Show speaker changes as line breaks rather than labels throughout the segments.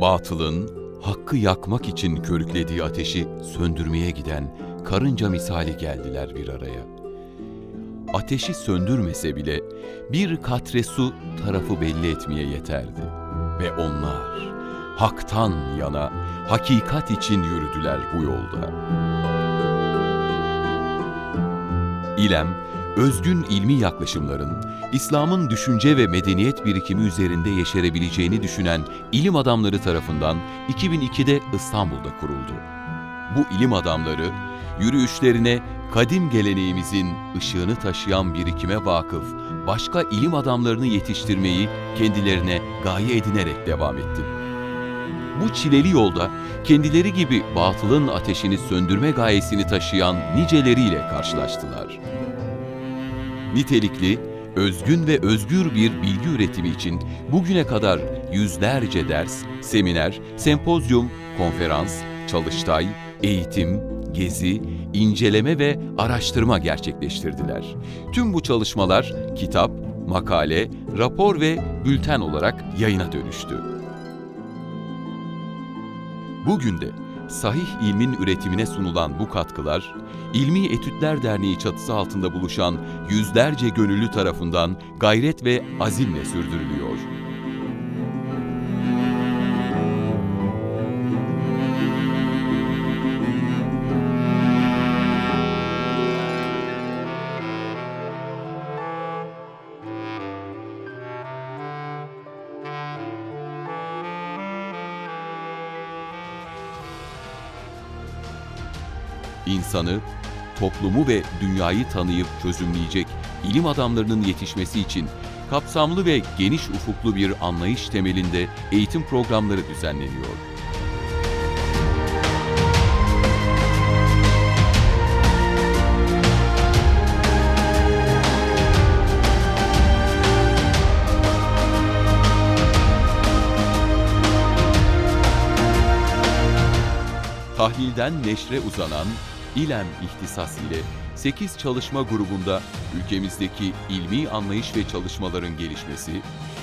Batılın hakkı yakmak için körüklediği ateşi söndürmeye giden karınca misali geldiler bir araya. Ateşi söndürmese bile bir katre su tarafı belli etmeye yeterdi. Ve onlar haktan yana hakikat için yürüdüler bu yolda. İlem, özgün ilmi yaklaşımların, İslam'ın düşünce ve medeniyet birikimi üzerinde yeşerebileceğini düşünen ilim adamları tarafından 2002'de İstanbul'da kuruldu. Bu ilim adamları, yürüyüşlerine kadim geleneğimizin ışığını taşıyan birikime vakıf, başka ilim adamlarını yetiştirmeyi kendilerine gaye edinerek devam etti. Bu çileli yolda kendileri gibi batılın ateşini söndürme gayesini taşıyan niceleriyle karşılaştılar. Nitelikli, özgün ve özgür bir bilgi üretimi için bugüne kadar yüzlerce ders, seminer, sempozyum, konferans, çalıştay, eğitim, gezi, inceleme ve araştırma gerçekleştirdiler. Tüm bu çalışmalar kitap, makale, rapor ve bülten olarak yayına dönüştü. Bugün de sahih ilmin üretimine sunulan bu katkılar, İlmi Etütler Derneği çatısı altında buluşan yüzlerce gönüllü tarafından gayret ve azimle sürdürülüyor. İnsanı, toplumu ve dünyayı tanıyıp çözümleyecek ilim adamlarının yetişmesi için kapsamlı ve geniş ufuklu bir anlayış temelinde eğitim programları düzenleniyor. Tahlilden neşre uzanan İLEM ihtisası ile 8 çalışma grubunda ülkemizdeki ilmi anlayış ve çalışmaların gelişmesi,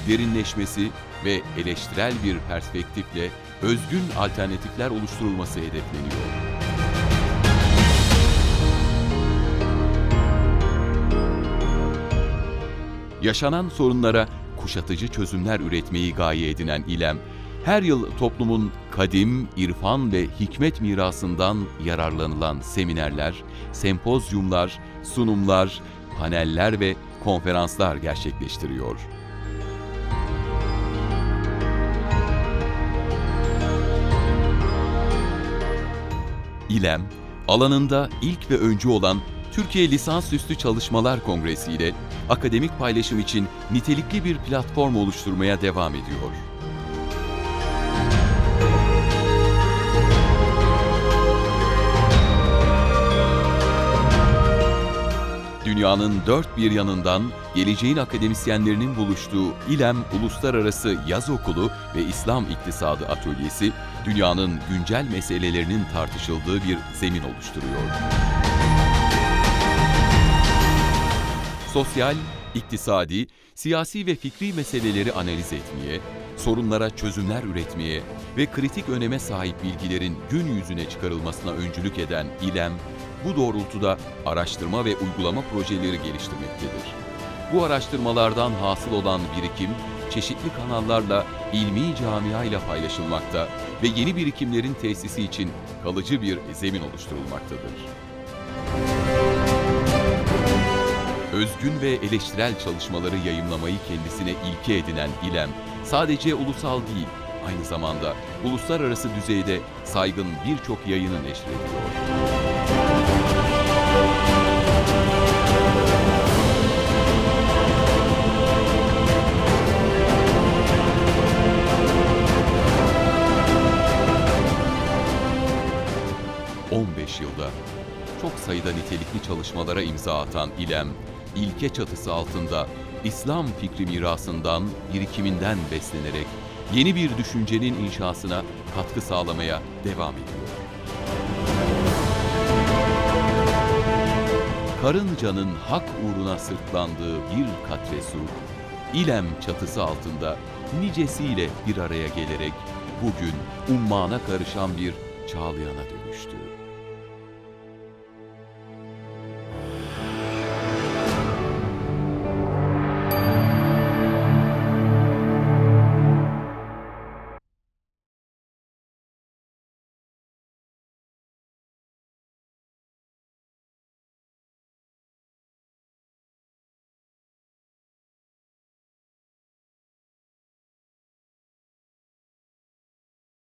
derinleşmesi ve eleştirel bir perspektifle özgün alternatifler oluşturulması hedefleniyor. Yaşanan sorunlara kuşatıcı çözümler üretmeyi gaye edinen İLEM, her yıl toplumun kadim, irfan ve hikmet mirasından yararlanılan seminerler, sempozyumlar, sunumlar, paneller ve konferanslar gerçekleştiriyor. İLEM, alanında ilk ve öncü olan Türkiye Lisansüstü Çalışmalar Kongresi ile akademik paylaşım için nitelikli bir platform oluşturmaya devam ediyor. Dünyanın dört bir yanından geleceğin akademisyenlerinin buluştuğu İLEM Uluslararası Yaz Okulu ve İslam İktisadı Atölyesi, dünyanın güncel meselelerinin tartışıldığı bir zemin oluşturuyor. Sosyal, iktisadi, siyasi ve fikri meseleleri analiz etmeye, sorunlara çözümler üretmeye ve kritik öneme sahip bilgilerin gün yüzüne çıkarılmasına öncülük eden İLEM, bu doğrultuda araştırma ve uygulama projeleri geliştirmektedir. Bu araştırmalardan hasıl olan birikim, çeşitli kanallarla ilmi camia ile paylaşılmakta ve yeni birikimlerin tesisi için kalıcı bir zemin oluşturulmaktadır. Özgün ve eleştirel çalışmaları yayımlamayı kendisine ilke edinen İLEM, sadece ulusal değil, aynı zamanda uluslararası düzeyde saygın birçok yayını neşrediyor. 15 yılda çok sayıda nitelikli çalışmalara imza atan İLEM, ilke çatısı altında İslam fikri mirasından, birikiminden beslenerek yeni bir düşüncenin inşasına katkı sağlamaya devam ediyor. Karıncanın hak uğruna sırtlandığı bir katre su, İlem çatısı altında nicesiyle bir araya gelerek bugün ummana karışan bir çağlayana dönüştü.